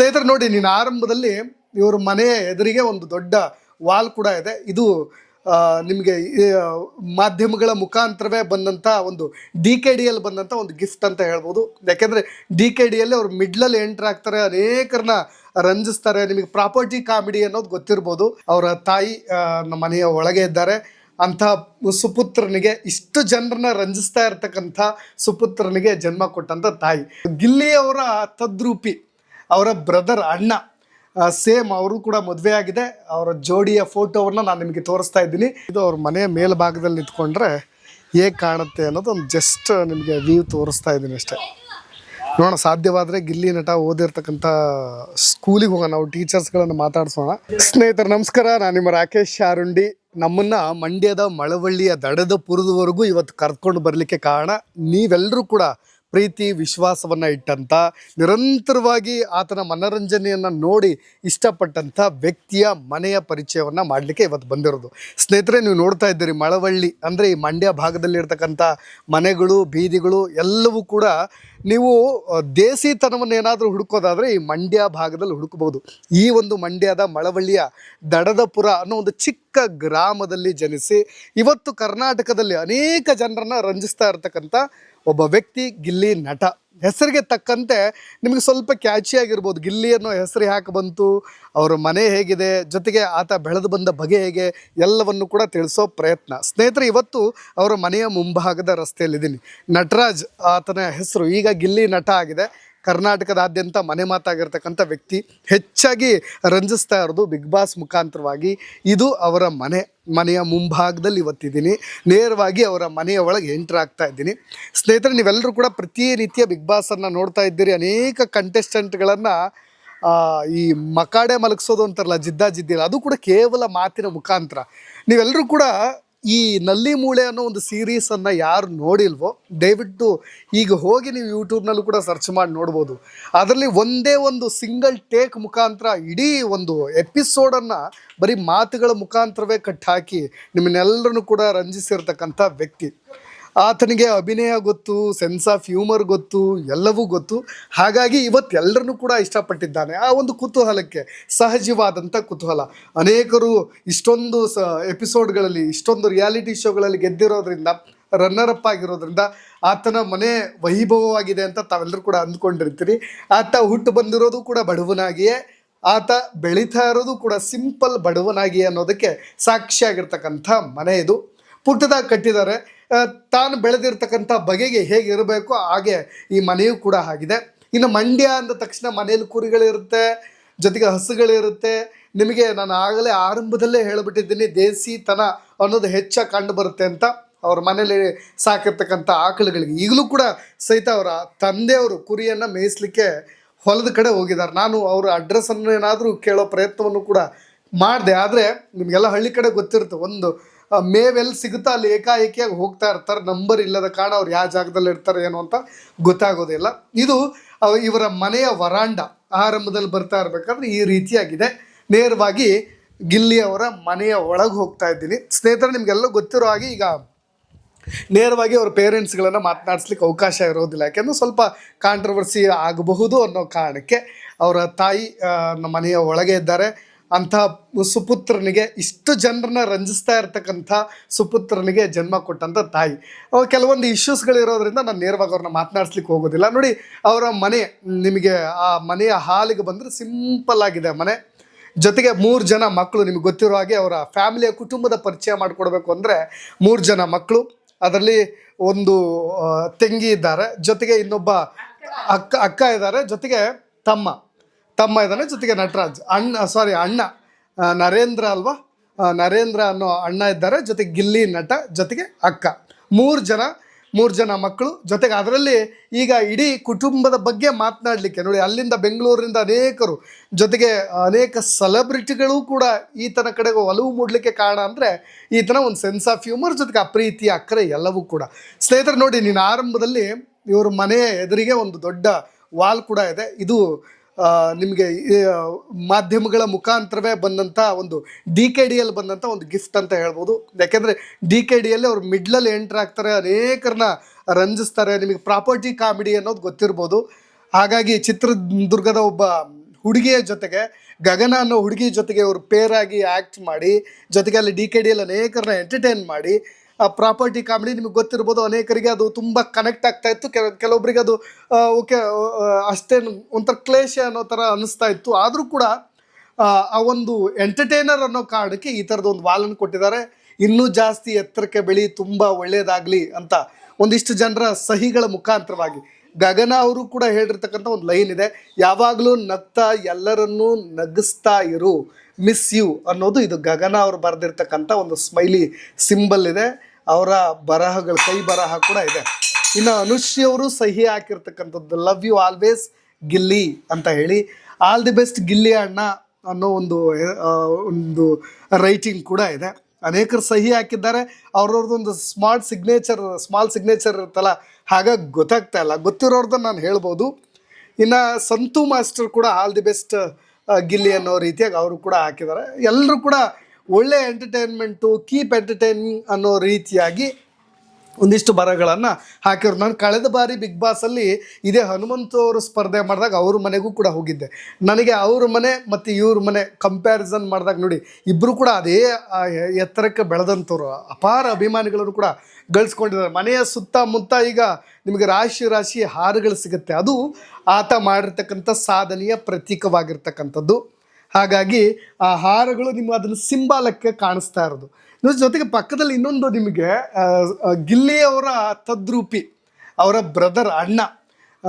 ಸ್ನೇಹಿತರೆ ನೋಡಿ, ನೀನು ಆರಂಭದಲ್ಲಿ ಇವ್ರ ಮನೆಯ ಎದುರಿಗೆ ಒಂದು ದೊಡ್ಡ ವಾಲ್ ಕೂಡ ಇದೆ. ಇದು ನಿಮಗೆ ಮಾಧ್ಯಮಗಳ ಮುಖಾಂತರವೇ ಬಂದಂಥ ಒಂದು ಡಿ ಕೆ ಡಿಯಲ್ಲಿ ಬಂದಂಥ ಒಂದು ಗಿಫ್ಟ್ ಅಂತ ಹೇಳ್ಬೋದು. ಯಾಕೆಂದರೆ ಡಿ ಕೆ ಡಿಯಲ್ಲಿ ಅವ್ರು ಮಿಡ್ಲಲ್ಲಿ ಎಂಟ್ರ್ ಆಗ್ತಾರೆ ಅನೇಕರನ್ನ ರಂಜಿಸ್ತಾರೆ. ನಿಮಗೆ ಪ್ರಾಪರ್ಟಿ ಕಾಮಿಡಿ ಅನ್ನೋದು ಗೊತ್ತಿರ್ಬೋದು. ಅವರ ತಾಯಿ ನಮ್ಮ ಮನೆಯ ಒಳಗೆ ಇದ್ದಾರೆ. ಅಂಥ ಸುಪುತ್ರನಿಗೆ ಇಷ್ಟು ಜನರನ್ನ ರಂಜಿಸ್ತಾ ಇರ್ತಕ್ಕಂಥ ಸುಪುತ್ರನಿಗೆ ಜನ್ಮ ಕೊಟ್ಟಂಥ ತಾಯಿ. ಗಿಲ್ಲಿಯವರ ತದ್ರೂಪಿ ಅವರ ಬ್ರದರ್ ಅಣ್ಣ ಸೇಮ್ ಅವರು ಕೂಡ ಮದುವೆ ಆಗಿದೆ. ಅವರ ಜೋಡಿಯ ಫೋಟೋವನ್ನು ನಾನು ನಿಮಗೆ ತೋರಿಸ್ತಾ ಇದ್ದೀನಿ. ಇದು ಅವ್ರ ಮನೆಯ ಮೇಲ್ಭಾಗದಲ್ಲಿ ನಿಂತ್ಕೊಂಡ್ರೆ ಹೇಗೆ ಕಾಣುತ್ತೆ ಅನ್ನೋದು ಒಂದು ಜಸ್ಟ್ ನಿಮಗೆ ವ್ಯೂ ತೋರಿಸ್ತಾ ಇದ್ದೀನಿ ಅಷ್ಟೇ. ನೋಡೋಣ, ಸಾಧ್ಯವಾದರೆ ಗಿಲ್ಲಿ ನಟ ಓದಿರ್ತಕ್ಕಂಥ ಸ್ಕೂಲಿಗೆ ಹೋಗೋಣ. ನಾವು ಟೀಚರ್ಸ್ಗಳನ್ನು ಮಾತಾಡಿಸೋಣ. ಸ್ನೇಹಿತರು, ನಮಸ್ಕಾರ. ನಾನು ನಿಮ್ಮ ರಾಕೇಶ್ ಶಾರುಂಡಿ. ನಮ್ಮನ್ನು ಮಂಡ್ಯದ ಮಳವಳ್ಳಿಯ ದಡದ ಪುರದವರೆಗೂ ಇವತ್ತು ಕರ್ಕೊಂಡು ಬರಲಿಕ್ಕೆ ಕಾರಣ ನೀವೆಲ್ಲರೂ ಕೂಡ ಪ್ರೀತಿ, ವಿಶ್ವಾಸವನ್ನು ಇಟ್ಟಂಥ ನಿರಂತರವಾಗಿ ಆತನ ಮನೋರಂಜನೆಯನ್ನು ನೋಡಿ ಇಷ್ಟಪಟ್ಟಂಥ ವ್ಯಕ್ತಿಯ ಮನೆಯ ಪರಿಚಯವನ್ನು ಮಾಡಲಿಕ್ಕೆ ಇವತ್ತು ಬಂದಿರೋದು. ಸ್ನೇಹಿತರೆ, ನೀವು ನೋಡ್ತಾ ಇದ್ದೀರಿ ಮಳವಳ್ಳಿ. ಅಂದರೆ ಈ ಮಂಡ್ಯ ಭಾಗದಲ್ಲಿರ್ತಕ್ಕಂಥ ಮನೆಗಳು, ಬೀದಿಗಳು ಎಲ್ಲವೂ ಕೂಡ ನೀವು ದೇಸಿತನವನ್ನು ಏನಾದರೂ ಹುಡುಕೋದಾದರೆ ಈ ಮಂಡ್ಯ ಭಾಗದಲ್ಲಿ ಹುಡುಕಬಹುದು ಈ ಒಂದು ಮಂಡ್ಯದ ಮಳವಳ್ಳಿಯ ದಡದಪುರ ಅನ್ನೋ ಒಂದು ಚಿಕ್ಕ ಗ್ರಾಮದಲ್ಲಿ ಜನಿಸಿ, ಇವತ್ತು ಕರ್ನಾಟಕದಲ್ಲಿ ಅನೇಕ ಜನರನ್ನು ರಂಜಿಸ್ತಾ ಇರ್ತಕ್ಕಂಥ ಒಬ್ಬ ವ್ಯಕ್ತಿ ಗಿಲ್ಲಿ ನಟ. ಹೆಸರಿಗೆ ತಕ್ಕಂತೆ ನಿಮಗೆ ಸ್ವಲ್ಪ ಕ್ಯಾಚಿ ಆಗಿರ್ಬೋದು. ಗಿಲ್ಲಿ ಅನ್ನೋ ಹೆಸರು ಯಾಕೆ ಬಂತು? ಅವರ ಮನೆ ಹೇಗಿದೆ? ಜೊತೆಗೆ ಆತ ಬೆಳೆದು ಬಂದ ಬಗೆ ಹೇಗೆ? ಎಲ್ಲವನ್ನು ಕೂಡ ತಿಳಿಸೋ ಪ್ರಯತ್ನ. ಸ್ನೇಹಿತರೆ, ಇವತ್ತು ಅವರ ಮನೆಯ ಮುಂಭಾಗದ ರಸ್ತೆಯಲ್ಲಿದ್ದೀನಿ. ನಟರಾಜ್ ಆತನ ಹೆಸರು. ಈಗ ಗಿಲ್ಲಿ ನಟ ಆಗಿದೆ. ಕರ್ನಾಟಕದಾದ್ಯಂತ ಮನೆ ಮಾತಾಗಿರ್ತಕ್ಕಂಥ ವ್ಯಕ್ತಿ ಹೆಚ್ಚಾಗಿ ರಂಜಿಸ್ತಾ ಇರೋದು ಬಿಗ್ ಬಾಸ್ ಮುಖಾಂತರವಾಗಿ. ಇದು ಅವರ ಮನೆ, ಮನೆಯ ಮುಂಭಾಗದಲ್ಲಿ ಇವತ್ತಿದ್ದೀನಿ ನೇರವಾಗಿ ಅವರ ಮನೆಯ ಒಳಗೆ ಎಂಟ್ರ್ ಆಗ್ತಾ ಇದ್ದೀನಿ. ಸ್ನೇಹಿತರೆ, ನೀವೆಲ್ಲರೂ ಕೂಡ ಪ್ರತಿ ರೀತಿಯ ಬಿಗ್ ಬಾಸನ್ನು ನೋಡ್ತಾ ಇದ್ದೀರಿ. ಅನೇಕ ಕಂಟೆಸ್ಟೆಂಟ್ಗಳನ್ನು ಈ ಮಕಾಡೆ ಮಲಗಿಸೋದು ಅಂತಾರಲ್ಲ ಜಿದ್ದಾ ಜಿದ್ದಿಲ್ಲ ಅದು ಕೂಡ ಕೇವಲ ಮಾತಿನ ಮುಖಾಂತರ. ನೀವೆಲ್ಲರೂ ಕೂಡ ಈ ನಲ್ಲಿ ಮೂಳೆ ಅನ್ನೋ ಒಂದು ಸೀರೀಸನ್ನು ಯಾರು ನೋಡಿಲ್ವೋ, ದಯವಿಟ್ಟು ಈಗ ಹೋಗಿ ನೀವು ಯೂಟ್ಯೂಬ್ನಲ್ಲೂ ಕೂಡ ಸರ್ಚ್ ಮಾಡಿ ನೋಡ್ಬೋದು. ಅದರಲ್ಲಿ ಒಂದೇ ಒಂದು ಸಿಂಗಲ್ ಟೇಕ್ ಮುಖಾಂತರ ಇಡೀ ಒಂದು ಎಪಿಸೋಡನ್ನು ಬರೀ ಮಾತುಗಳ ಮುಖಾಂತರವೇ ಕಟ್ಟಾಕಿ ನಿಮ್ಮನ್ನೆಲ್ಲರನ್ನು ಕೂಡ ರಂಜಿಸಿರ್ತಕ್ಕಂಥ ವ್ಯಕ್ತಿ. ಆತನಿಗೆ ಅಭಿನಯ ಗೊತ್ತು ಸೆನ್ಸ್ ಆಫ್ ಹ್ಯೂಮರ್ ಗೊತ್ತು, ಎಲ್ಲವೂ ಗೊತ್ತು. ಹಾಗಾಗಿ ಇವತ್ತು ಎಲ್ಲರನ್ನೂ ಕೂಡ ಇಷ್ಟಪಟ್ಟಿದ್ದಾನೆ. ಆ ಒಂದು ಕುತೂಹಲಕ್ಕೆ ಸಹಜವಾದಂಥ ಕುತೂಹಲ. ಅನೇಕರು ಇಷ್ಟೊಂದು ಸ ಎಪಿಸೋಡ್ಗಳಲ್ಲಿ ಇಷ್ಟೊಂದು ರಿಯಾಲಿಟಿ ಶೋಗಳಲ್ಲಿ ಗೆದ್ದಿರೋದ್ರಿಂದ ರನ್ನರ್ ಅಪ್ ಆಗಿರೋದ್ರಿಂದ, ಆತನ ಮನೆ ವೈಭವವಾಗಿದೆ ಅಂತ ತಾವೆಲ್ಲರೂ ಕೂಡ ಅಂದ್ಕೊಂಡಿರ್ತೀರಿ. ಆತ ಹುಟ್ಟು ಬಂದಿರೋದು ಕೂಡ ಬಡವನಾಗಿಯೇ, ಆತ ಬೆಳೀತಾ ಇರೋದು ಕೂಡ ಸಿಂಪಲ್ ಬಡವನಾಗಿ ಅನ್ನೋದಕ್ಕೆ ಸಾಕ್ಷಿಯಾಗಿರ್ತಕ್ಕಂಥ ಮನೆ ಇದು. ಪುಟ್ಟದಾಗಿ ಕಟ್ಟಿದ್ದಾರೆ. ತಾನು ಬೆಳೆದಿರ್ತಕ್ಕಂಥ ಬಗೆಗೆ ಹೇಗಿರಬೇಕು, ಹಾಗೆ ಈ ಮನೆಯೂ ಕೂಡ ಆಗಿದೆ. ಇನ್ನು ಮಂಡ್ಯ ಅಂದ ತಕ್ಷಣ ಮನೆಯಲ್ಲಿ ಕುರಿಗಳಿರುತ್ತೆ, ಜೊತೆಗೆ ಹಸುಗಳಿರುತ್ತೆ. ನಿಮಗೆ ನಾನು ಆಗಲೇ ಆರಂಭದಲ್ಲೇ ಹೇಳಿಬಿಟ್ಟಿದ್ದೀನಿ, ದೇಸಿತನ ಅನ್ನೋದು ಹೆಚ್ಚಾಗಿ ಕಂಡು ಬರುತ್ತೆ ಅಂತ ಅವ್ರ ಮನೇಲಿ ಸಾಕಿರ್ತಕ್ಕಂಥ ಆಕಳುಗಳಿಗೆ. ಈಗಲೂ ಕೂಡ ಸಹಿತ ಅವರ ತಂದೆಯವರು ಕುರಿಯನ್ನು ಮೇಯಿಸ್ಲಿಕ್ಕೆ ಹೊಲದ ಕಡೆ ಹೋಗಿದ್ದಾರೆ. ನಾನು ಅವರ ಅಡ್ರೆಸ್ಸನ್ನು ಏನಾದರೂ ಕೇಳೋ ಪ್ರಯತ್ನವನ್ನು ಕೂಡ ಮಾಡಿದೆ. ಆದರೆ ನಿಮಗೆಲ್ಲ ಹಳ್ಳಿ ಕಡೆ ಗೊತ್ತಿರುತ್ತೆ, ಒಂದು ಮೇವೆಲ್ಲಿ ಸಿಗುತ್ತಾ ಅಲ್ಲಿ ಏಕಾಏಕಿಯಾಗಿ ಹೋಗ್ತಾ ಇರ್ತಾರೆ, ನಂಬರ್ ಇಲ್ಲದ ಕಾರಣ ಅವ್ರು ಯಾವ ಜಾಗದಲ್ಲಿ ಇರ್ತಾರೆ ಏನು ಅಂತ ಗೊತ್ತಾಗೋದಿಲ್ಲ. ಇದು ಇವರ ಮನೆಯ ವರಾಂಡ ಆರಂಭದಲ್ಲಿ ಬರ್ತಾ ಇರಬೇಕಾದ್ರೆ ಈ ರೀತಿಯಾಗಿದೆ. ನೇರವಾಗಿ ಗಿಲ್ಲಿ ಅವರ ಮನೆಯ ಒಳಗೆ ಹೋಗ್ತಾ ಇದ್ದೀನಿ. ಸ್ನೇಹಿತರೆ, ನಿಮಗೆಲ್ಲ ಗೊತ್ತಿರೋ ಹಾಗೆ ಈಗ ನೇರವಾಗಿ ಅವ್ರ ಪೇರೆಂಟ್ಸ್ಗಳನ್ನು ಮಾತನಾಡಿಸ್ಲಿಕ್ಕೆ ಅವಕಾಶ ಇರೋದಿಲ್ಲ. ಯಾಕೆಂದ್ರೆ ಸ್ವಲ್ಪ ಕಾಂಟ್ರವರ್ಸಿ ಆಗಬಹುದು ಅನ್ನೋ ಕಾರಣಕ್ಕೆ ಅವರ ತಾಯಿ ನಮ್ಮ ಮನೆಯ ಒಳಗೆ ಇದ್ದಾರೆ. ಅಂಥ ಸುಪುತ್ರನಿಗೆ ಇಷ್ಟು ಜನರನ್ನ ರಂಜಿಸ್ತಾ ಇರ್ತಕ್ಕಂಥ ಸುಪುತ್ರನಿಗೆ ಜನ್ಮ ಕೊಟ್ಟಂಥ ತಾಯಿ. ಕೆಲವೊಂದು ಇಶ್ಯೂಸ್ಗಳಿರೋದ್ರಿಂದ ನಾನು ನೇರವಾಗಿ ಅವ್ರನ್ನ ಮಾತನಾಡಿಸ್ಲಿಕ್ಕೆ ಹೋಗೋದಿಲ್ಲ. ನೋಡಿ, ಅವರ ಮನೆ, ನಿಮಗೆ ಆ ಮನೆಯ ಹಾಲಿಗೆ ಬಂದರೆ ಸಿಂಪಲ್ ಆಗಿದೆ ಮನೆ. ಜೊತೆಗೆ ಮೂರು ಜನ ಮಕ್ಕಳು ನಿಮಗೆ ಗೊತ್ತಿರೋ ಹಾಗೆ ಅವರ ಫ್ಯಾಮಿಲಿಯ ಕುಟುಂಬದ ಪರಿಚಯ ಮಾಡಿಕೊಡ್ಬೇಕು ಅಂದರೆ ಮೂರು ಜನ ಮಕ್ಕಳು ಅದರಲ್ಲಿ ಒಂದು ತಂಗಿ ಇದ್ದಾರೆ. ಜೊತೆಗೆ ಇನ್ನೊಬ್ಬ ಅಕ್ಕ ಅಕ್ಕ ಇದ್ದಾರೆ. ಜೊತೆಗೆ ತಮ್ಮ. ತಮ್ಮ ಇದ್ದಾನೆ ಜೊತೆಗೆ ನಟರಾಜ್ ಅಣ್ಣ ಸಾರಿ ಅಣ್ಣ ನರೇಂದ್ರ ಅಲ್ವಾ? ನರೇಂದ್ರ ಅನ್ನೋ ಅಣ್ಣ ಇದ್ದಾರೆ ಜೊತೆಗೆ ಗಿಲ್ಲಿ ನಟ ಜೊತೆಗೆ ಅಕ್ಕ. ಮೂರು ಜನ ಮೂರು ಜನ ಮಕ್ಕಳು. ಜೊತೆಗೆ ಅದರಲ್ಲಿ ಈಗ ಇಡೀ ಕುಟುಂಬದ ಬಗ್ಗೆ ಮಾತನಾಡಲಿಕ್ಕೆ ನೋಡಿ ಅಲ್ಲಿಂದ ಬೆಂಗಳೂರಿನಿಂದ ಅನೇಕರು ಜೊತೆಗೆ ಅನೇಕ ಸೆಲೆಬ್ರಿಟಿಗಳು ಕೂಡ ಈತನ ಕಡೆಗೆ ಒಲವು ಮೂಡಲಿಕ್ಕೆ ಕಾರಣ ಅಂದರೆ ಈತನ ಒಂದು ಸೆನ್ಸ್ ಆಫ್ ಹ್ಯೂಮರ್ ಜೊತೆಗೆ ಅಪ್ರೀತಿ ಅಕ್ಕರೆ ಎಲ್ಲವೂ ಕೂಡ. ಸ್ನೇಹಿತರು ನೋಡಿ ನೀನು ಆರಂಭದಲ್ಲಿ ಇವ್ರ ಮನೆಯ ಎದುರಿಗೆ ಒಂದು ದೊಡ್ಡ ವಾಲ್ ಕೂಡ ಇದೆ. ಇದು ಆ, ನಿಮಗೆ ಮಾಧ್ಯಮಗಳ ಮುಖಾಂತರವೇ ಬಂದಂಥ ಒಂದು ಡಿ ಕೆ ಡಿಯಲ್ಲಿ ಬಂದಂಥ ಒಂದು ಗಿಫ್ಟ್ ಅಂತ ಹೇಳ್ಬೋದು. ಯಾಕೆಂದರೆ ಡಿ ಕೆ ಡಿಯಲ್ಲಿ ಅವ್ರು ಮಿಡ್ಲಲ್ಲಿ ಎಂಟ್ರ್ ಆಗ್ತಾರೆ ಅನೇಕರನ್ನ ರಂಜಿಸ್ತಾರೆ, ನಿಮಗೆ ಪ್ರಾಪರ್ಟಿ ಕಾಮಿಡಿ ಅನ್ನೋದು ಗೊತ್ತಿರ್ಬೋದು. ಹಾಗಾಗಿ ಚಿತ್ರದುರ್ಗದ ಒಬ್ಬ ಹುಡುಗಿಯ ಜೊತೆಗೆ, ಗಗನ ಅನ್ನೋ ಹುಡುಗಿ ಜೊತೆಗೆ ಅವರು ಪೇರಾಗಿ ಆ್ಯಕ್ಟ್ ಮಾಡಿ, ಜೊತೆಗೆ ಅಲ್ಲಿ ಡಿ ಕೆ ಡಿಯಲ್ಲಿ ಅನೇಕರನ್ನ ಎಂಟರ್ಟೈನ್ ಮಾಡಿ ಪ್ರಾಪರ್ಟಿ ಕಾಮಿಡಿ ನಿಮಗೆ ಗೊತ್ತಿರ್ಬೋದು. ಅನೇಕರಿಗೆ ಅದು ತುಂಬ ಕನೆಕ್ಟ್ ಆಗ್ತಾ ಇತ್ತು. ಕೆಲ ಕೆಲವೊಬ್ಬರಿಗೆ ಅದು ಓಕೆ ಅಷ್ಟೇನು ಒಂಥರ ಕ್ಲೇಶ ಅನ್ನೋ ಥರ ಅನ್ನಿಸ್ತಾ ಇತ್ತು. ಆದರೂ ಕೂಡ ಆ, ಆ ಒಂದು ಎಂಟರ್ಟೈನರ್ ಅನ್ನೋ ಕಾರಣಕ್ಕೆ ಈ ಥರದ ಒಂದು ವಾಲನ್ನು ಕೊಟ್ಟಿದ್ದಾರೆ. ಇನ್ನೂ ಜಾಸ್ತಿ ಎತ್ತರಕ್ಕೆ ಬೆಳಿ ತುಂಬ ಒಳ್ಳೆಯದಾಗಲಿ ಅಂತ ಒಂದಿಷ್ಟು ಜನರ ಸಹಿಗಳ ಮುಖಾಂತರವಾಗಿ. ಗಗನ ಅವರು ಕೂಡ ಹೇಳಿರ್ತಕ್ಕಂಥ ಒಂದು ಲೈನ್ ಇದೆ. ಯಾವಾಗಲೂ ನಗ್ತಾ ಎಲ್ಲರನ್ನೂ ನಗಿಸ್ತಾ ಇರು ಮಿಸ್ ಯು ಅನ್ನೋದು ಇದು ಗಗನ ಅವರು ಬರೆದಿರ್ತಕ್ಕಂಥ ಒಂದು ಸ್ಮೈಲಿ ಸಿಂಬಲ್ ಇದೆ. ಅವರ ಬರಹಗಳು, ಕೈ ಬರಹ ಕೂಡ ಇದೆ. ಇನ್ನು ಅನುಶ್ರೀ ಅವರು ಸಹಿ ಹಾಕಿರ್ತಕ್ಕಂಥದ್ದು ಲವ್ ಯು ಆಲ್ವೇಸ್ ಗಿಲ್ಲಿ ಅಂತ ಹೇಳಿ. ಆಲ್ ದಿ ಬೆಸ್ಟ್ ಗಿಲ್ಲಿ ಅಣ್ಣ ಅನ್ನೋ ಒಂದು ಒಂದು ರೈಟಿಂಗ್ ಕೂಡ ಇದೆ. ಅನೇಕರು ಸಹಿ ಹಾಕಿದ್ದಾರೆ. ಅವ್ರವ್ರದ್ದೊಂದು ಸ್ಮಾರ್ಟ್ ಸಿಗ್ನೇಚರ್ ಸ್ಮಾಲ್ ಸಿಗ್ನೇಚರ್ ಇರುತ್ತಲ್ಲ ಹಾಗಾಗಿ ಗೊತ್ತಾಗ್ತಾ ಇಲ್ಲ. ಗೊತ್ತಿರೋರ್ದನ್ನ ನಾನು ಹೇಳ್ಬೋದು. ಇನ್ನು ಸಂತು ಮಾಸ್ಟರ್ ಕೂಡ ಆಲ್ ದಿ ಬೆಸ್ಟ್ ಗಿಲ್ಲಿ ಅನ್ನೋ ರೀತಿಯಾಗಿ ಅವರು ಕೂಡ ಹಾಕಿದ್ದಾರೆ. ಎಲ್ಲರೂ ಕೂಡ ಒಳ್ಳೆ ಎಂಟರ್ಟೈನ್ಮೆಂಟು ಕೀಪ್ ಎಂಟರ್ಟೈನಿಂಗ್ ಅನ್ನೋ ರೀತಿಯಾಗಿ ಒಂದಿಷ್ಟು ಬರಗಳನ್ನು ಹಾಕಿದ್ರು ನಾನು ಕಳೆದ ಬಾರಿ ಬಿಗ್ ಬಾಸಲ್ಲಿ ಇದೇ ಹನುಮಂತು ಅವರು ಸ್ಪರ್ಧೆ ಮಾಡಿದಾಗ ಅವ್ರ ಮನೆಗೂ ಕೂಡ ಹೋಗಿದ್ದೆ. ನನಗೆ ಅವ್ರ ಮನೆ ಮತ್ತು ಇವ್ರ ಮನೆ ಕಂಪ್ಯಾರಿಸನ್ ಮಾಡಿದಾಗ ನೋಡಿ ಇಬ್ಬರು ಕೂಡ ಅದೇ ಎತ್ತರಕ್ಕೆ ಬೆಳೆದಂಥವ್ರು. ಅಪಾರ ಅಭಿಮಾನಿಗಳನ್ನು ಕೂಡ ಗಳಿಸ್ಕೊಂಡಿದ್ದಾರೆ. ಮನೆಯ ಸುತ್ತಮುತ್ತ ಈಗ ನಿಮಗೆ ರಾಶಿ ರಾಶಿ ಹಾರುಗಳು ಸಿಗುತ್ತೆ. ಅದು ಆತ ಮಾಡಿರ್ತಕ್ಕಂಥ ಸಾಧನೆಯ ಪ್ರತೀಕವಾಗಿರ್ತಕ್ಕಂಥದ್ದು. ಹಾಗಾಗಿ ಆ ಹಾರಗಳು ನಿಮ್ಮ ಅದನ್ನು ಸಿಂಬಾಲಕ್ಕೆ ಕಾಣಿಸ್ತಾ ಇರೋದು. ಜೊತೆಗೆ ಪಕ್ಕದಲ್ಲಿ ಇನ್ನೊಂದು ನಿಮಗೆ ಆ, ಆ, ಗಿಲ್ಲಿ ಅವರ ತದ್ರೂಪಿ ಅವರ ಬ್ರದರ್ ಅಣ್ಣ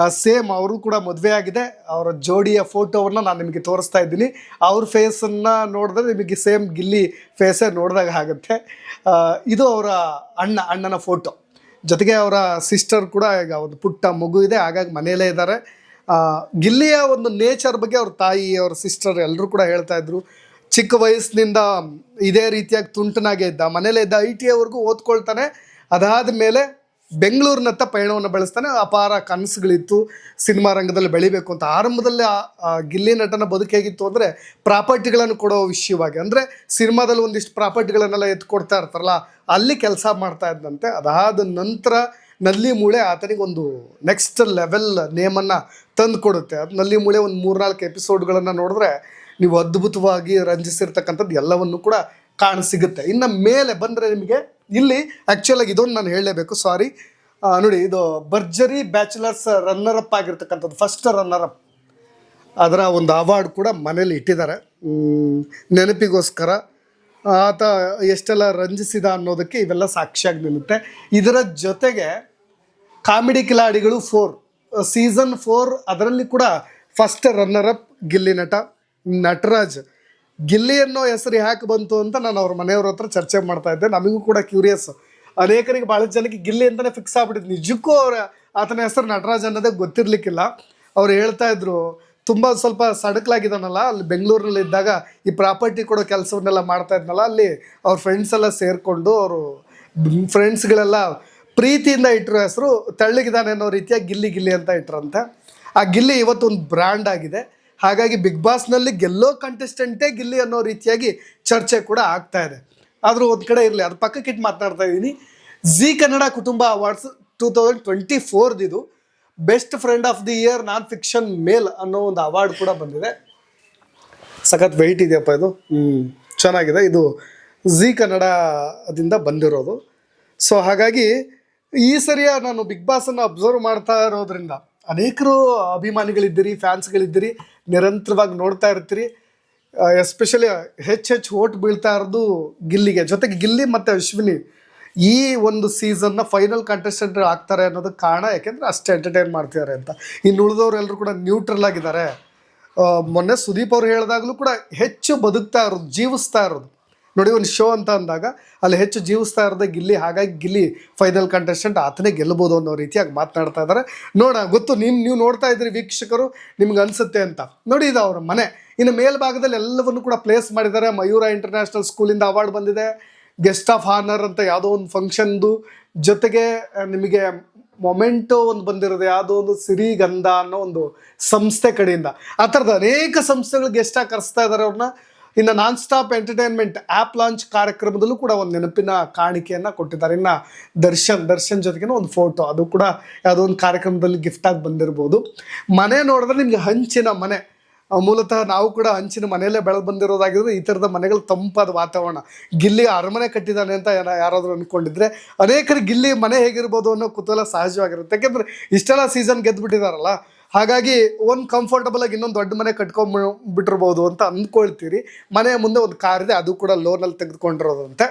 ಸೇಮ್ ಅವರು ಕೂಡ ಮದುವೆ ಆಗಿದೆ. ಅವರ ಜೋಡಿಯ ಫೋಟೋವನ್ನು ನಾನು ನಿಮಗೆ ತೋರಿಸ್ತಾ ಇದ್ದೀನಿ. ಅವ್ರ ಫೇಸನ್ನು ನೋಡಿದ್ರೆ ನಿಮಗೆ ಸೇಮ್ ಗಿಲ್ಲಿ ಫೇಸೇ ನೋಡಿದಾಗ ಆಗುತ್ತೆ. ಇದು ಅವರ ಅಣ್ಣ ಅಣ್ಣನ ಫೋಟೋ. ಜೊತೆಗೆ ಅವರ ಸಿಸ್ಟರ್ ಕೂಡ ಈಗ ಒಂದು ಪುಟ್ಟ ಮಗು ಇದೆ. ಹಾಗಾಗಿ ಮನೆಯಲ್ಲೇ ಇದ್ದಾರೆ. ಗಿಲ್ಲಿಯ ಒಂದು ನೇಚರ್ ಬಗ್ಗೆ ಅವ್ರ ತಾಯಿ, ಅವ್ರ ಸಿಸ್ಟರ್ ಎಲ್ಲರೂ ಕೂಡ ಹೇಳ್ತಾ ಇದ್ರು. ಚಿಕ್ಕ ವಯಸ್ಸಿನಿಂದ ಇದೇ ರೀತಿಯಾಗಿ ತುಂಟನಾಗೆ ಇದ್ದ. ಮನೇಲೇ ಇದ್ದ ಐ ಟಿ ಅವ್ರಿಗೂ ಓದ್ಕೊಳ್ತಾನೆ. ಅದಾದ ಮೇಲೆ ಬೆಂಗಳೂರಿನತ್ತ ಪಯಣವನ್ನು ಬೆಳೆಸ್ತಾನೆ. ಅಪಾರ ಕನಸುಗಳಿತ್ತು. ಸಿನಿಮಾ ರಂಗದಲ್ಲಿ ಬೆಳಿಬೇಕು ಅಂತ. ಆರಂಭದಲ್ಲಿ ಗಿಲ್ಲಿ ನಟನ ಬದುಕು ಹೇಗಿತ್ತು ಅಂದರೆ ಪ್ರಾಪರ್ಟಿಗಳನ್ನು ಕೊಡೋ ವಿಷಯವಾಗಿ. ಅಂದರೆ ಸಿನಿಮಾದಲ್ಲಿ ಒಂದಿಷ್ಟು ಪ್ರಾಪರ್ಟಿಗಳನ್ನೆಲ್ಲ ಎತ್ಕೊಡ್ತಾ ಇರ್ತಾರಲ್ಲ, ಅಲ್ಲಿ ಕೆಲಸ ಮಾಡ್ತಾ ಇದ್ದಂತೆ. ಅದಾದ ನಂತರ ನಲ್ಲಿ ಮೂಳೆ ಆತನಿಗೆ ಒಂದು ನೆಕ್ಸ್ಟ್ ಲೆವೆಲ್ ನೇಮನ್ನು ತಂದು ಕೊಡುತ್ತೆ ಅದು ನಲ್ಲಿ ಮೂಳೆ ಒಂದು ಮೂರ್ನಾಲ್ಕು ಎಪಿಸೋಡ್ಗಳನ್ನು ನೋಡಿದ್ರೆ ನೀವು ಅದ್ಭುತವಾಗಿ ರಂಜಿಸಿರ್ತಕ್ಕಂಥದ್ದು ಎಲ್ಲವನ್ನು ಕೂಡ ಕಾಣ ಸಿಗುತ್ತೆ ಇನ್ನು ಮೇಲೆ ಬಂದರೆ ನಿಮಗೆ ಇಲ್ಲಿ ಆ್ಯಕ್ಚುಲಾಗಿ ಇದೊಂದು ನಾನು ಹೇಳಲೇಬೇಕು ಸಾರಿ ನೋಡಿ, ಇದು ಭರ್ಜರಿ ಬ್ಯಾಚುಲರ್ಸ್ ರನ್ನರ್ ಅಪ್ ಆಗಿರ್ತಕ್ಕಂಥದ್ದು ಫಸ್ಟ್ ರನ್ನರ್ ಅಪ್ ಅದರ ಒಂದು ಅವಾರ್ಡ್ ಕೂಡ ಮನೇಲಿ ಇಟ್ಟಿದ್ದಾರೆ. ನೆನಪಿಗೋಸ್ಕರ. ಆತ ಎಷ್ಟೆಲ್ಲ ರಂಜಿಸಿದ ಅನ್ನೋದಕ್ಕೆ ಇವೆಲ್ಲ ಸಾಕ್ಷಿಯಾಗಿ ನಿಲ್ಲುತ್ತೆ. ಇದರ ಜೊತೆಗೆ ಕಾಮಿಡಿ ಕಿಲಾಡಿಗಳು ಫೋರ್ ಸೀಸನ್ ಫೋರ್ ಅದರಲ್ಲಿ ಕೂಡ ಫಸ್ಟ್ ರನ್ನರ್ ಅಪ್ ಗಿಲ್ಲಿ ನಟ, ನಟರಾಜ್. ಗಿಲ್ಲಿ ಅನ್ನೋ ಹೆಸರು ಯಾಕೆ ಬಂತು ಅಂತ ನಾನು ಅವ್ರ ಮನೆಯವ್ರ ಹತ್ರ ಚರ್ಚೆ ಮಾಡ್ತಾ ಇದ್ದೆ. ನಮಗೂ ಕೂಡ ಕ್ಯೂರಿಯಸ್ ಅನೇಕರಿಗೆ ಭಾಳಷ್ಟು ಜನಕ್ಕೆ ಗಿಲ್ಲಿ ಅಂತಲೇ ಫಿಕ್ಸ್ ಆಗ್ಬಿಟ್ಟಿದ್ದು ನಿಜಕ್ಕೂ ಅವರ ಆತನ ಹೆಸರು ನಟರಾಜ್ ಅನ್ನೋದೇ ಗೊತ್ತಿರಲಿಕ್ಕಿಲ್ಲ. ಅವ್ರು ಹೇಳ್ತಾ ಇದ್ರು, ತುಂಬ ಸ್ವಲ್ಪ ಸಡಕ್ಲಾಗಿದ್ದಾನಲ್ಲ, ಅಲ್ಲಿ ಬೆಂಗಳೂರಲ್ಲಿ ಇದ್ದಾಗ ಈ ಪ್ರಾಪರ್ಟಿ ಕೊಡೋ ಕೆಲಸವನ್ನೆಲ್ಲ ಮಾಡ್ತಾ ಇದ್ನಲ್ಲ, ಅಲ್ಲಿ ಅವ್ರ ಫ್ರೆಂಡ್ಸ್ ಎಲ್ಲ ಸೇರಿಕೊಂಡು ಅವರು ಫ್ರೆಂಡ್ಸ್ಗಳೆಲ್ಲ ಪ್ರೀತಿಯಿಂದ ಇಟ್ಟರು ಹೆಸರು ತಳ್ಳಿಗಿದಾನೆ ಅನ್ನೋ ರೀತಿಯಾಗಿ ಗಿಲ್ಲಿ ಗಿಲ್ಲಿ ಅಂತ ಇಟ್ಟರಂತೆ ಆ ಗಿಲ್ಲಿ ಇವತ್ತು ಒಂದು ಬ್ರ್ಯಾಂಡ್ ಆಗಿದೆ. ಹಾಗಾಗಿ ಬಿಗ್ ಬಾಸ್ನಲ್ಲಿ ಗೆಲ್ಲೋ ಕಂಟೆಸ್ಟೆಂಟೇ ಗಿಲ್ಲಿ ಅನ್ನೋ ರೀತಿಯಾಗಿ ಚರ್ಚೆ ಕೂಡ ಆಗ್ತಾ ಇದೆ. ಆದರೂ ಒಂದು ಕಡೆ ಇರಲಿ, ಅದು ಪಕ್ಕಕ್ಕಿಟ್ಟು ಮಾತನಾಡ್ತಾ ಇದ್ದೀನಿ Zee Kannada Kutumba awards two thousand twenty ಫೋರ್ದಿದು best friend of the year non fiction male ಅನ್ನೋ ಒಂದು ಅವಾರ್ಡ್ ಕೂಡ ಬಂದಿದೆ. ಸಖತ್ ವೆಯ್ಟ್ ಇದೆಯಪ್ಪ ಇದು. ಹ್ಞೂ ಚೆನ್ನಾಗಿದೆ. ಇದು ಜಿ ಕನ್ನಡದಿಂದ ಬಂದಿರೋದು. ಸೊ ಹಾಗಾಗಿ ಈ ಸರಿಯ ನಾನು ಬಿಗ್ ಬಾಸನ್ನು ಅಬ್ಸರ್ವ್ ಮಾಡ್ತಾ ಇರೋದ್ರಿಂದ ಅನೇಕರು ಅಭಿಮಾನಿಗಳಿದ್ದೀರಿ ಫ್ಯಾನ್ಸ್ಗಳಿದ್ದೀರಿ ನಿರಂತರವಾಗಿ ನೋಡ್ತಾ ಇರ್ತೀರಿ. ಎಸ್ಪೆಷಲಿ ಹೆಚ್ಚು ಹೆಚ್ಚು ಓಟ್ ಬೀಳ್ತಾ ಇರೋದು ಗಿಲ್ಲಿಗೆ. ಜೊತೆಗೆ ಗಿಲ್ಲಿ ಮತ್ತು ಅಶ್ವಿನಿ ಈ ಒಂದು ಸೀಸನ್ನ ಫೈನಲ್ ಕಂಟೆಸ್ಟೆಂಟ್ ಆಗ್ತಾರೆ ಅನ್ನೋದಕ್ಕೆ ಕಾರಣ, ಯಾಕೆಂದ್ರೆ ಅಷ್ಟು ಎಂಟರ್ಟೈನ್ ಮಾಡ್ತಿದ್ದಾರೆ ಅಂತ. ಇನ್ನು ಉಳಿದವರು ಎಲ್ಲರೂ ಕೂಡ ನ್ಯೂಟ್ರಲ್ ಆಗಿದ್ದಾರೆ. ಮೊನ್ನೆ ಸುದೀಪ್ ಅವ್ರು ಹೇಳಿದಾಗಲೂ ಕೂಡ ಹೆಚ್ಚು ಬದುಕ್ತಾ ಇರೋದು, ಜೀವಿಸ್ತಾ ಇರೋದು. ನೋಡಿ, ಒಂದು ಶೋ ಅಂತ ಅಂದಾಗ ಅಲ್ಲಿ ಹೆಚ್ಚು ಜೀವಿಸ್ತಾ ಇರೋದೇ ಗಿಲ್ಲಿ. ಹಾಗಾಗಿ ಗಿಲ್ಲಿ ಫೈನಲ್ ಕಂಟೆಸ್ಟೆಂಟ್ ಆತನೇ ಗೆಲ್ಲಬಹುದು ಅನ್ನೋ ರೀತಿಯಾಗಿ ಮಾತನಾಡ್ತಾ ಇದ್ದಾರೆ. ನೋಡ ಗೊತ್ತು ನಿಮ್ಮ ನೀವು ನೋಡ್ತಾ ಇದ್ದೀರಿ ವೀಕ್ಷಕರು, ನಿಮ್ಗೆ ಅನಿಸುತ್ತೆ ಅಂತ. ನೋಡಿ, ಇದು ಅವ್ರ ಮನೆ. ಇನ್ನು ಮೇಲ್ಭಾಗದಲ್ಲಿ ಎಲ್ಲವನ್ನು ಕೂಡ ಪ್ಲೇಸ್ ಮಾಡಿದ್ದಾರೆ. ಮಯೂರ ಇಂಟರ್ನ್ಯಾಷನಲ್ ಸ್ಕೂಲಿಂದ ಅವಾರ್ಡ್ ಬಂದಿದೆ. ಗೆಸ್ಟ್ ಆಫ್ ಆನರ್ ಅಂತ ಯಾವುದೋ ಒಂದು ಫಂಕ್ಷನ್ದು ಜೊತೆಗೆ ನಿಮಗೆ ಮೊಮೆಂಟೋ ಒಂದು ಬಂದಿರೋದು. ಯಾವುದೋ ಒಂದು ಸಿರಿಗಂಧ ಅನ್ನೋ ಒಂದು ಸಂಸ್ಥೆ ಕಡೆಯಿಂದ. ಆ ಥರದ ಅನೇಕ ಸಂಸ್ಥೆಗಳು ಗೆಸ್ಟಾಗಿ ಕರೆಸ್ತಾ ಇದ್ದಾರೆ ಅವ್ರನ್ನ. ಇನ್ನು non stop entertainment app launch ಕಾರ್ಯಕ್ರಮದಲ್ಲೂ ಕೂಡ ಒಂದು ನೆನಪಿನ ಕಾಣಿಕೆಯನ್ನು ಕೊಟ್ಟಿದ್ದಾರೆ. ಇನ್ನು ದರ್ಶನ್ ದರ್ಶನ್ ಜೊತೆಗೆ ಒಂದು ಫೋಟೋ ಅದು ಕೂಡ ಯಾವುದೋ ಒಂದು ಕಾರ್ಯಕ್ರಮದಲ್ಲಿ ಗಿಫ್ಟ್ ಆಗಿ ಬಂದಿರ್ಬೋದು. ಮನೆ ನೋಡಿದ್ರೆ ನಿಮಗೆ ಹಂಚಿನ ಮನೆ. ಮೂಲತಃ ನಾವು ಕೂಡ ಹಂಚಿನ ಮನೆಯಲ್ಲೇ ಬೆಳೆದು ಬಂದಿರೋದಾಗಿದ್ರೆ ಈ ಥರದ ಮನೆಗಳು ತಂಪಾದ ವಾತಾವರಣ. ಗಿಲ್ಲಿ ಅರಮನೆ ಕಟ್ಟಿದ್ದಾನೆ ಅಂತ ಯಾರ- ಯಾರಾದರೂ ಅಂದ್ಕೊಂಡಿದ್ರೆ ಅನೇಕರು ಗಿಲ್ಲಿ ಮನೆ ಹೇಗಿರ್ಬೋದು ಅನ್ನೋ ಕುತೂಹಲ ಸಹಜವಾಗಿರುತ್ತೆ. ಯಾಕೆಂದರೆ ಇಷ್ಟೆಲ್ಲ ಸೀಸನ್ ಗೆದ್ದುಬಿಟ್ಟಿದಾರಲ್ಲ ಹಾಗಾಗಿ ಒಂದು ಕಂಫರ್ಟಬಲ್ ಆಗಿ ಇನ್ನೊಂದು ದೊಡ್ಡ ಮನೆ ಕಟ್ಕೊಂಡ್ಬಿಟ್ಟಿರ್ಬೋದು ಅಂತ ಅಂದ್ಕೊಳ್ತೀರಿ. ಮನೆಯ ಮುಂದೆ ಒಂದು ಕಾರ್ ಇದೆ, ಅದು ಕೂಡ ಲೋನಲ್ಲಿ ತೆಗೆದುಕೊಂಡಿರೋದಂತೆ.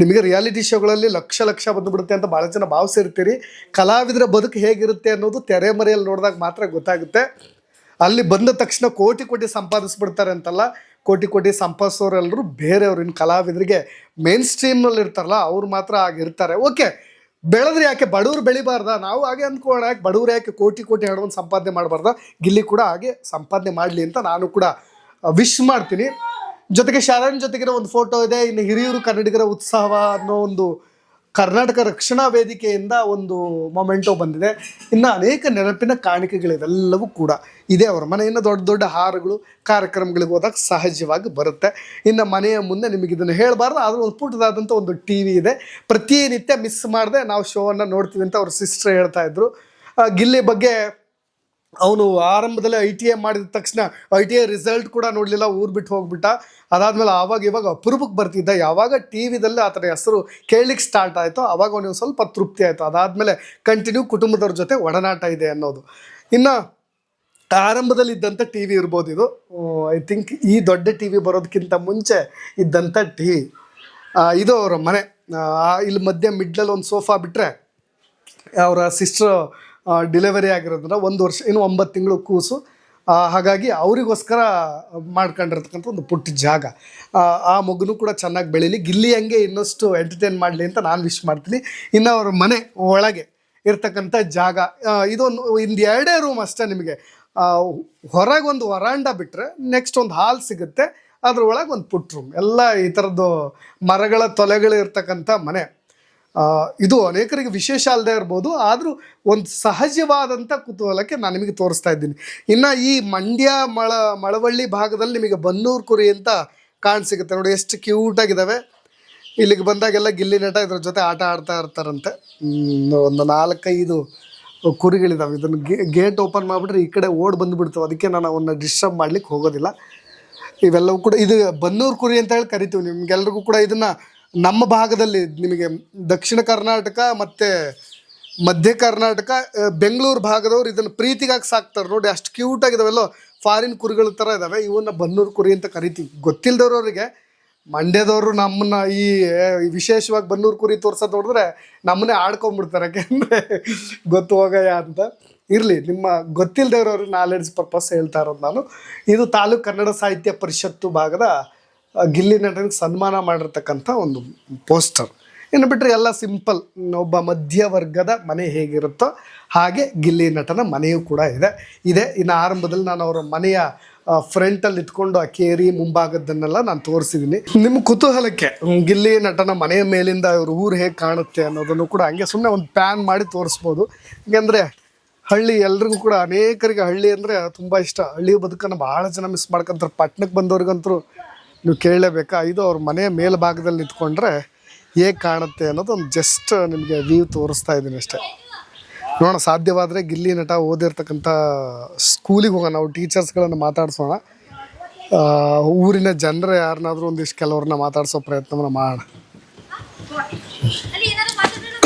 ನಿಮಗೆ ರಿಯಾಲಿಟಿ ಶೋಗಳಲ್ಲಿ ಲಕ್ಷ ಲಕ್ಷ ಬಂದುಬಿಡುತ್ತೆ ಅಂತ ಭಾಳ ಜನ ಭಾವಿಸಿರ್ತೀರಿ. ಕಲಾವಿದರ ಬದುಕು ಹೇಗಿರುತ್ತೆ ಅನ್ನೋದು ತೆರೆ ಮರೆಯಲ್ಲಿ ನೋಡಿದಾಗ ಮಾತ್ರ ಗೊತ್ತಾಗುತ್ತೆ. ಅಲ್ಲಿ ಬಂದ ತಕ್ಷಣ ಕೋಟಿ ಕೋಟಿ ಸಂಪಾದಿಸ್ಬಿಡ್ತಾರೆ ಅಂತಲ್ಲ, ಕೋಟಿ ಕೋಟಿ ಸಂಪಾದಿಸೋರೆಲ್ಲರೂ ಬೇರೆಯವರು, ಇನ್ನು ಕಲಾವಿದರಿಗೆ ಮೇನ್ ಸ್ಟ್ರೀಮ್ನಲ್ಲಿ ಇರ್ತಾರಲ್ಲ ಅವ್ರು ಮಾತ್ರ ಆಗಿರ್ತಾರೆ. ಓಕೆ ಬೆಳೆದ್ರೆ ಯಾಕೆ ಬಡವ್ರು ಬೆಳಿಬಾರ್ದ? ನಾವು ಹಾಗೆ ಅಂದ್ಕೋಣ ಯಾಕೆ ಬಡವ್ರು ಯಾಕೆ ಕೋಟಿ ಕೋಟಿ ಹಣವನ್ನು ಸಂಪಾದನೆ ಮಾಡಬಾರ್ದ? ಗಿಲ್ಲಿ ಕೂಡ ಹಾಗೆ ಸಂಪಾದನೆ ಮಾಡಲಿ ಅಂತ ನಾನು ಕೂಡ ವಿಶ್ ಮಾಡ್ತೀನಿ. ಜೊತೆಗೆ ಶರಣ್ ಜೊತೆಗಿರೋ ಒಂದು ಫೋಟೋ ಇದೆ. ಇನ್ನು ಹಿರಿಯೂರು ಕನ್ನಡಿಗರ ಉತ್ಸವ ಅನ್ನೋ ಒಂದು ಕರ್ನಾಟಕ ರಕ್ಷಣಾ ವೇದಿಕೆಯಿಂದ ಒಂದು ಮೊಮೆಂಟೋ ಬಂದಿದೆ. ಇನ್ನು ಅನೇಕ ನೆನಪಿನ ಕಾಣಿಕೆಗಳಿವೆಲ್ಲವೂ ಕೂಡ ಇದೆ. ಅವರ ಮನೆಯಿಂದ ದೊಡ್ಡ ದೊಡ್ಡ ಹಾರಗಳು, ಕಾರ್ಯಕ್ರಮಗಳಿಗೆ ಹೋದಾಗ ಸಹಜವಾಗಿ ಬರುತ್ತೆ. ಇನ್ನು ಮನೆಯ ಮುಂದೆ ನಿಮಗೆ ಇದನ್ನು ಹೇಳಬಾರ್ದು. ಆದರೂ ಒಂದು ಪುಟ್ಟದಾದಂಥ ಒಂದು ಟಿ ವಿ ಇದೆ. ಪ್ರತಿನಿತ್ಯ ಮಿಸ್ ಮಾಡದೆ ನಾವು ಶೋವನ್ನು ನೋಡ್ತೀವಿ ಅಂತ ಅವ್ರ ಸಿಸ್ಟರ್ ಹೇಳ್ತಾ ಇದ್ರು. ಗಿಲ್ಲಿ ಬಗ್ಗೆ ಅವನು ಆರಂಭದಲ್ಲಿ ಐ ಟಿ ಐ ಮಾಡಿದ ತಕ್ಷಣ ಐ ಟಿ ಐ ರಿಸಲ್ಟ್ ಕೂಡ ನೋಡಲಿಲ್ಲ, ಊರು ಬಿಟ್ಟು ಹೋಗ್ಬಿಟ್ಟ. ಅದಾದಮೇಲೆ ಆವಾಗ ಇವಾಗ ಅಪರೂಪಕ್ಕೆ ಬರ್ತಿದ್ದ. ಯಾವಾಗ ಟಿ ವಿದಲ್ಲಿ ಆತನ ಹೆಸರು ಕೇಳಲಿಕ್ಕೆ ಸ್ಟಾರ್ಟ್ ಆಯಿತು ಆವಾಗ ಅವನಿಗೆ ಸ್ವಲ್ಪ ತೃಪ್ತಿ ಆಯಿತು. ಅದಾದಮೇಲೆ ಕಂಟಿನ್ಯೂ ಕುಟುಂಬದವ್ರ ಜೊತೆ ಒಡನಾಟ ಇದೆ ಅನ್ನೋದು. ಇನ್ನು ಆರಂಭದಲ್ಲಿ ಇದ್ದಂಥ ಟಿ ವಿ ಇರ್ಬೋದು ಇದು. ಐ ಥಿಂಕ್ ಈ ದೊಡ್ಡ ಟಿ ವಿ ಬರೋದಕ್ಕಿಂತ ಮುಂಚೆ ಇದ್ದಂಥ ಟಿ ವಿ. ಇದು ಅವರ ಮನೆ. ಇಲ್ಲಿ ಮಧ್ಯೆ ಮಿಡ್ಲಲ್ಲಿ ಒಂದು ಸೋಫಾ ಬಿಟ್ಟರೆ ಅವರ ಸಿಸ್ಟರ್ ಡಿಲಿವರಿ ಆಗಿರೋದ್ರಿಂದ ಒಂದು ವರ್ಷ ಇನ್ನು ಒಂಬತ್ತು ತಿಂಗಳು ಕೂಸು. ಹಾಗಾಗಿ ಅವರಿಗೋಸ್ಕರ ಮಾಡ್ಕೊಂಡಿರ್ತಕ್ಕಂಥ ಒಂದು ಪುಟ್ಟ ಜಾಗ. ಆ, ಮಗುನು ಕೂಡ ಚೆನ್ನಾಗಿ ಬೆಳೀಲಿ. ಗಿಲ್ಲಿ ಹಂಗೆ ಇನ್ನಷ್ಟು ಎಂಟರ್ಟೈನ್ ಮಾಡಲಿ ಅಂತ ನಾನು ವಿಶ್ ಮಾಡ್ತೀನಿ. ಇನ್ನು ಅವ್ರ ಮನೆ ಒಳಗೆ ಇರ್ತಕ್ಕಂಥ ಜಾಗ. ಇದೊಂದು ಇಂದು ಎರಡೇ ರೂಮ್ ಅಷ್ಟೇ ನಿಮಗೆ. ಹೊರಗೆ ಒಂದು ವರಾಂಡ ಬಿಟ್ಟರೆ ನೆಕ್ಸ್ಟ್ ಒಂದು ಹಾಲ್ ಸಿಗುತ್ತೆ. ಅದ್ರೊಳಗೆ ಒಂದು ಪುಟ್ ರೂಮ್ ಎಲ್ಲ ಈ ಥರದ್ದು ಮರಗಳ ತೊಲೆಗಳು ಇರ್ತಕ್ಕಂಥ ಮನೆ. ಇದು ಅನೇಕರಿಗೆ ವಿಶೇಷ ಅಲ್ಲದೆ ಇರ್ಬೋದು, ಆದರೂ ಒಂದು ಸಹಜವಾದಂಥ ಕುತೂಹಲಕ್ಕೆ ನಾನು ನಿಮಗೆ ತೋರಿಸ್ತಾ ಇದ್ದೀನಿ. ಇನ್ನು ಈ ಮಂಡ್ಯ ಮಳ, ಮಳವಳ್ಳಿ ಭಾಗದಲ್ಲಿ ನಿಮಗೆ ಬನ್ನೂರು ಕುರಿ ಅಂತ ಕಾಣ್ ಸಿಗುತ್ತೆ ನೋಡಿ, ಎಷ್ಟು ಕ್ಯೂಟಾಗಿದ್ದಾವೆ ಇಲ್ಲಿಗೆ ಬಂದಾಗೆಲ್ಲ ಗಿಲ್ಲಿ ನಟ ಇದ್ರ ಜೊತೆ ಆಟ ಆಡ್ತಾ ಇರ್ತಾರಂತೆ. ಒಂದು ನಾಲ್ಕೈದು ಕುರಿಗಳಿದಾವೆ. ಇದನ್ನು ಗೇಟ್ ಓಪನ್ ಮಾಡಿಬಿಟ್ರೆ ಈ ಕಡೆ ಓಡ್ ಬಂದುಬಿಡ್ತಾವೆ. ಅದಕ್ಕೆ ನಾನು ಅವನ್ನ ಡಿಸ್ಟರ್ಬ್ ಮಾಡ್ಲಿಕ್ಕೆ ಹೋಗೋದಿಲ್ಲ. ಇವೆಲ್ಲವೂ ಕೂಡ, ಇದು ಬನ್ನೂರು ಕುರಿ ಅಂತ ಹೇಳಿ ಕರಿತೀವಿ. ನಿಮ್ಗೆಲ್ರಿಗೂ ಕೂಡ ಇದನ್ನ ನಮ್ಮ ಭಾಗದಲ್ಲಿ ನಿಮಗೆ ದಕ್ಷಿಣ ಕರ್ನಾಟಕ ಮತ್ತು ಮಧ್ಯ ಕರ್ನಾಟಕ ಬೆಂಗಳೂರು ಭಾಗದವ್ರು ಇದನ್ನು ಪ್ರೀತಿಗಾಗಿ ಸಾಕ್ತಾರೆ ನೋಡಿ, ಅಷ್ಟು ಕ್ಯೂಟ್ ಆಗಿದಾವೆಲ್ಲೋ ಫಾರಿನ್ ಕುರಿಗಳ ಥರ ಇದಾವೆ. ಇವನ್ನ ಬನ್ನೂರು ಕುರಿ ಅಂತ ಕರಿತೀವಿ. ಗೊತ್ತಿಲ್ಲದವ್ರವರಿಗೆ ಮಂಡ್ಯದವರು ನಮ್ಮನ್ನ ಈ ವಿಶೇಷವಾಗಿ ಬನ್ನೂರು ಕುರಿ ತೋರ್ಸೋದು ನೋಡಿದ್ರೆ ನಮ್ಮನ್ನೇ ಆಡ್ಕೊಂಬಿಡ್ತಾರೆ. ಯಾಕೆಂದ್ರೆ ಗೊತ್ತು ಹೋಗಯ್ಯ ಅಂತ. ಇರಲಿ, ನಿಮ್ಮ ಗೊತ್ತಿಲ್ಲದವ್ರವ್ರಿಗೆ ನಾಲೆಡ್ಜ್ ಪರ್ಪಸ್ ಹೇಳ್ತಾ ಇರೋದು ನಾನು. ಇದು ತಾಲೂಕು ಕನ್ನಡ ಸಾಹಿತ್ಯ ಪರಿಷತ್ತು ಭಾಗದ ಗಿಲ್ಲಿ ನಟನಿಗೆ ಸನ್ಮಾನ ಮಾಡಿರ್ತಕ್ಕಂಥ ಒಂದು ಪೋಸ್ಟರ್. ಇನ್ನು ಬಿಟ್ಟರೆ ಎಲ್ಲ ಸಿಂಪಲ್ ಒಬ್ಬ ಮಧ್ಯವರ್ಗದ ಮನೆ ಹೇಗಿರುತ್ತೋ ಹಾಗೆ ಗಿಲ್ಲಿ ನಟನ ಮನೆಯೂ ಕೂಡ ಇದೆ. ಇದೆ, ಇನ್ನು ಆರಂಭದಲ್ಲಿ ನಾನು ಅವರ ಮನೆಯ ಫ್ರಂಟಲ್ಲಿ ಇಟ್ಕೊಂಡು ಆ ಕೇರಿ ಮುಂಭಾಗದನ್ನೆಲ್ಲ ನಾನು ತೋರಿಸಿದ್ದೀನಿ. ನಿಮ್ಮ ಕುತೂಹಲಕ್ಕೆ ಗಿಲ್ಲಿ ನಟನ ಮನೆಯ ಮೇಲಿಂದ ಇವ್ರ ಊರು ಹೇಗೆ ಕಾಣುತ್ತೆ ಅನ್ನೋದನ್ನು ಕೂಡ ಹಂಗೆ ಸುಮ್ಮನೆ ಒಂದು ಪ್ಯಾನ್ ಮಾಡಿ ತೋರಿಸ್ಬೋದು. ಯಾಕೆಂದರೆ ಹಳ್ಳಿ ಎಲ್ರಿಗೂ ಕೂಡ ಅನೇಕರಿಗೆ ಹಳ್ಳಿ ಅಂದರೆ ತುಂಬ ಇಷ್ಟ. ಹಳ್ಳಿ ಬದುಕನ್ನು ಭಾಳ ಜನ ಮಿಸ್ ಮಾಡ್ಕೊಂತಾರೆ. ಪಟ್ಟಣಕ್ಕೆ ಬಂದವ್ರಿಗಂತೂ ನೀವು ಕೇಳಲೇಬೇಕಾ? ಇದು ಅವ್ರ ಮನೆಯ ಮೇಲ್ಭಾಗದಲ್ಲಿ ನಿಂತ್ಕೊಂಡ್ರೆ ಹೇಗೆ ಕಾಣುತ್ತೆ ಅನ್ನೋದು ಒಂದು ಜಸ್ಟ್ ನಿಮಗೆ ವ್ಯೂ ತೋರಿಸ್ತಾ ಇದ್ದೀನಿ ಅಷ್ಟೇ. ನೋಡೋಣ, ಸಾಧ್ಯವಾದರೆ ಗಿಲ್ಲಿ ನಟ ಓದಿರ್ತಕ್ಕಂಥ ಸ್ಕೂಲಿಗೆ ಹೋಗೋಣ. ನಾವು ಟೀಚರ್ಸ್ಗಳನ್ನು ಮಾತಾಡಿಸೋಣ. ಊರಿನ ಜನರ ಯಾರನ್ನಾದ್ರೂ ಒಂದಿಷ್ಟು ಕೆಲವ್ರನ್ನ ಮಾತಾಡಿಸೋ ಪ್ರಯತ್ನವನ್ನು ಮಾಡೋಣ